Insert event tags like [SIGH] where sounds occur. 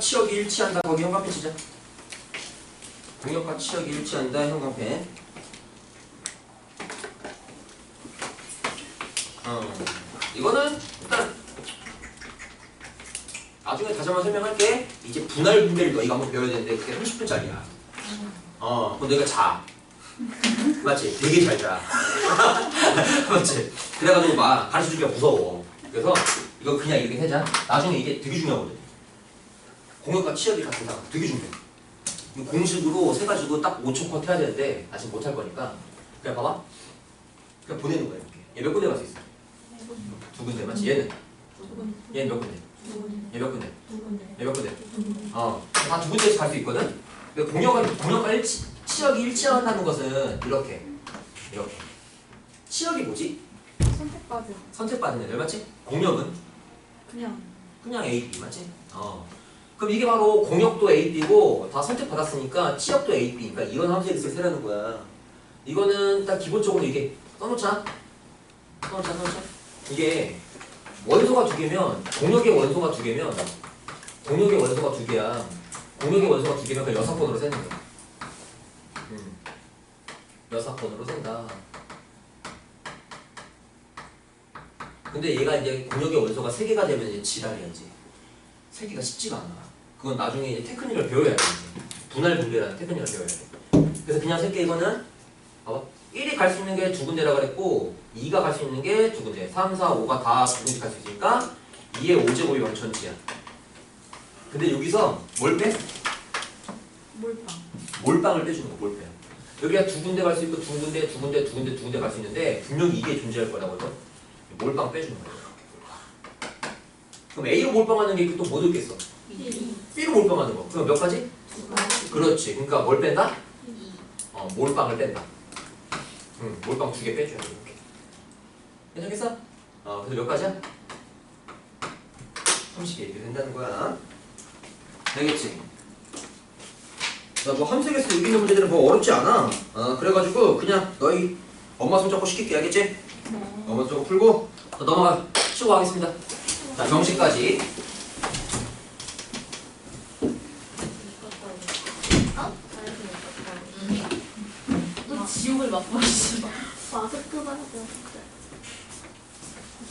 치역이 일치한다. 거기 형광펜 치자. 공역과 치역이 일치한다. 형광펜. 어, 이거는 일단 나중에 다시 한번 설명할게. 이제 분할 분배를 너희가 한번 배워야 되는데 그게 30분짜리야. 어, 그럼 너희가 자. [LAUGHS] 맞지? 되게 잘 자. [LAUGHS] 맞지? 그래가지고 막 가르쳐주기가 무서워. 그래서 이거 그냥 이렇게 해자. 나중에 이게 되게 중요하거든. 공역과 같은 상황 되게 중요해. 이 공식으로 세 가지고 딱 5초 컷 해야 되는데 아직 못 할 거니까 그냥 봐봐. 그냥 보내는 거야 이렇게. 얘몇 군데 갈 수 있어? 두 군데 맞지? 얘는 얘는 몇 군데? 얘 몇 군데? 얘 몇 군데? 어, 다 두 군데씩 갈 수 있거든. 근데 공역은 공역과 일치, 치역이 일치한다는 것은 이렇게 이렇게. 치역이 뭐지? 선택받은 선택받은 애들 맞지? 공역은 그냥 그냥 A, B 맞지? 어. 그럼 이게 바로 공역도 A, B고 다 선택받았으니까 치역도 A, B. 그러니까 이런 함수의 세라는 거야. 이거는 딱 기본적으로 이게 써놓자. 써놓자, 써놓자. 이게 원소가 두 개면 공역의 원소가 두 개면 공역의 원소가 두 개야. 공역의 원소가 두 개면 그 여섯 번으로 세는 거야. 음. 여섯 번으로 센다. 근데 얘가 이제 공역의 원소가 세 개가 되면 이제 지랄이야 이제. 세 개가 쉽지가 않아. 그건 나중에 이제 테크닉을 배워야 돼. 분할 분배라는 테크닉을 배워야 돼. 그래서 그냥 세개 이거는 봐봐. 1이 갈 수 있는 게 두 군데라 그랬고 2가 갈 수 있는 게 두 군데. 3, 4, 5가 다 두 군데 갈 수 있으니까 2의 5제곱이 원천지야. 근데 여기서 뭘 빼? 몰빵 몰빵을 빼주는 거 몰빵. 여기가 두 군데 갈 수 있고 두 군데, 두 군데, 두 군데, 두 군데 갈 수 있는데 분명히 이게 존재할 거라고 해서 몰빵 빼주는 거예요. 그럼 A로 몰빵하는 게 또 뭐 들겠어? B로 몰빵하는 거. 그럼 몇 가지? 그렇지. 그러니까 뭘 뺀다? 어, 몰빵을 뺀다. 응, 몰빵 두 개 빼줘야 돼. 이렇게. 괜찮겠어? 어, 그래서 몇 가지야? 30개 이렇게 된다는 거야. 되겠지? 나뭐 함수에서 이기는 문제들은 뭐 어렵지 않아. 어, 그래가지고 그냥 너희 엄마 손잡고 시킬게 알겠지? 네 엄마 손잡고 풀고 또 넘어가 쉬고 가겠습니다. 자, 정식까지. 또 지옥을 맛보시죠 마스크 봐야 돼.